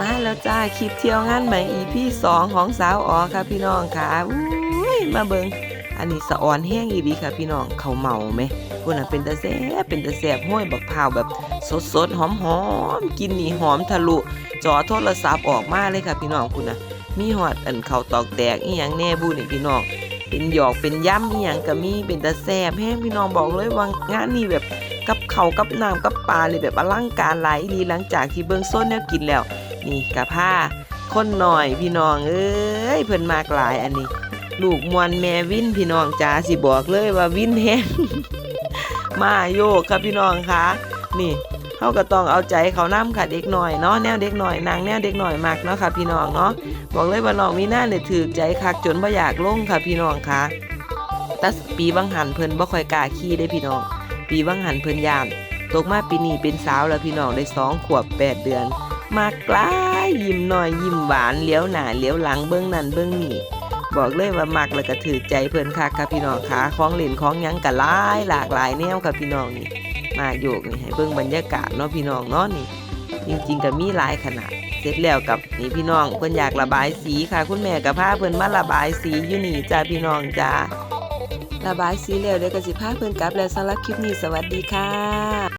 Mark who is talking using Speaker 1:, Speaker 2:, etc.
Speaker 1: มาแล้วจ้าคลิปเที่ยวงานใหม่ EP สองของสาวอ๋อค่ะพี่น้องค่ะอุ้ยมาเบิงอันนี้สะออนแห้งอีดีค่ะพี่น้องเขาเมาไหมพวกน่ะเป็นตาแซ่บเป็นตาแซ่บห้วยบักพร้าวแบบสดๆหอมๆกินนี่หอมทะลุจอโทรศัพท์ออกมาเลยค่ะพี่น้องคุณน่ะมีหอดอันเขาตอกแตกอีหยังแน่บูนี่พี่น้องเป็นหยอกเป็นย่ำอีหยังก็มีเป็นตาแซ่บแห้งพี่น้องบอกเลยว่างานนี้แบบกับเขากับน้ำกับปลาเลยแบบอลังการหลายอีหลีหลังจากที่เบิ่งส้นแนวกินแล้ว นี่กะผ้าคนหน่อยพี่น้องเอ้ยเพิ่นมากหลายอันนี้ ลูกมวนแม่วินพี่น้องจ๋าสิบอกเลยว่าวินแฮงมาโยกครับพี่น้องคะนี่เขาก็ต้องเอาใจเขานํค่ะเด็กหน่อยเนาะแนวเด็กหน่อยนางแนวเด็กหน่อยมากเนาะค่ะพี่น้องเนาะบอกเลยว่าน้องมีหน้าเนี่ยถือใจคักจนบ่อยากลงค่ะพี่น้องคะแต่ปีบังหันเพิ่นบ่ค่อยกล้าขี่ได้พี่น้อง ปีบังหันเพิ่นยานตกมาปีนี้เป็นสาวแล้วพี่น้องได้สองขวบแปดเดือน มากกลายยิ้มหน่อยยิ้มหวานเลี้ยวหน้าเลี้ยวหลังเบื้องนั่นเบื้องนี่บอกเลยว่ามักแล้วก็ถือใจเพิ่นคักค่ะพี่น้องค่ะของเล่นของยังก็หลายหลากหลายแนวค่ะพี่น้องนี่มาโยกนี่ให้เบิ่งบรรยากาศเนาะพี่น้องเนาะนี่ จริง ๆก็มีหลายขนาดเสร็จแล้วกับนี่พี่น้องเพิ่นอยากระบายสีค่ะ คุณแม่กับพาเพิ่นมาระบายสีอยู่นี่จ้าพี่น้องจ้าระบายสีแล้วเดี๋ยวก็สิพาเพิ่นกลับแล้วสำหรับคลิปนี้สวัสดีค่ะ